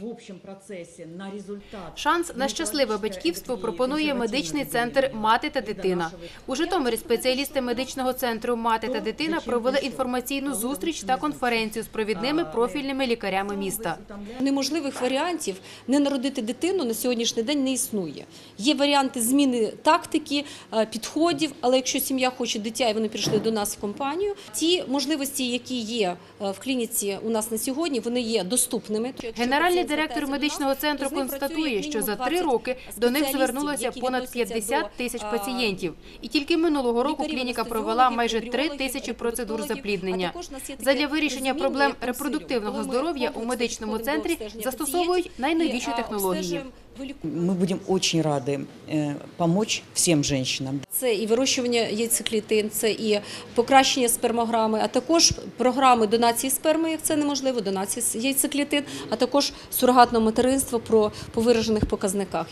в общем процессе на результат. Шанс на щасливе батьківство пропонує медичний центр Мати та дитина. У Житомирі спеціалісти медичного центру Мати та дитина провели інформаційну зустріч та конференцію з провідними профільними лікарями міста. Неможливих варіантів не народити дитину на сьогоднішній день не існує. Є варіанти зміни тактики, е, підходів, але якщо сім'я хоче дитя і вони прийшли до нас в компанію, ті можливості, які є е, в клініці у нас на сьогодні, вони є доступними. Генеральний директор медичного центру констатує, що за три роки до них звернулося понад відносяться 50 тисяч пацієнтів. І тільки минулого року клініка провела майже 3 тисячі процедур запліднення. Задля вирішення проблем репродуктивного здоров'я у медичному центрі застосовують найновіші технології. обстежуємо, вилікуємо. Мы будем очень рады э, помочь всем женщинам. Це і вирощування яйцеклітин, це і покращення спермограми, а також програми донації сперми, як це неможливо, донації с- яйцеклітин, а також сурогатного материнства про повиражених показниках.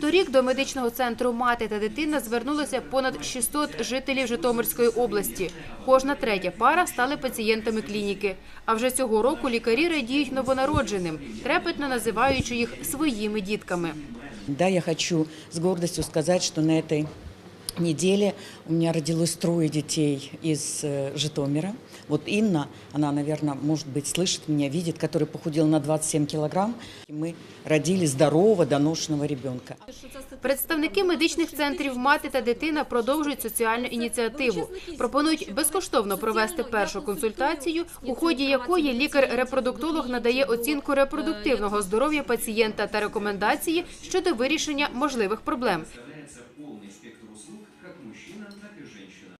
Торік до медичного центру Мати та дитина звернулося понад 600 жителів Житомирської області. Кожна третя пара стали пацієнтами клініки. А вже цього року лікарі радіють новонародженим, трепетно називаючи їх своїми дітками. Да, я хочу з гордістю сказати, що на этой неделе у меня родилось трое детей из э, Житомира. Вот Инна, она, наверное, может быть, слышит меня, видит, которая похудела на 27 килограмм. И мы родили здорового, доношенного ребенка. Представники медичних центрів Мати та дитина продовжують соціальну ініціативу. Пропонують безкоштовно провести першу консультацію, у ході якої лікар-репродуктолог надає оцінку репродуктивного здоров'я пацієнта та рекомендації щодо вирішення можливих проблем. предоставляется полный спектр услуг как мужчинам, так и женщинам.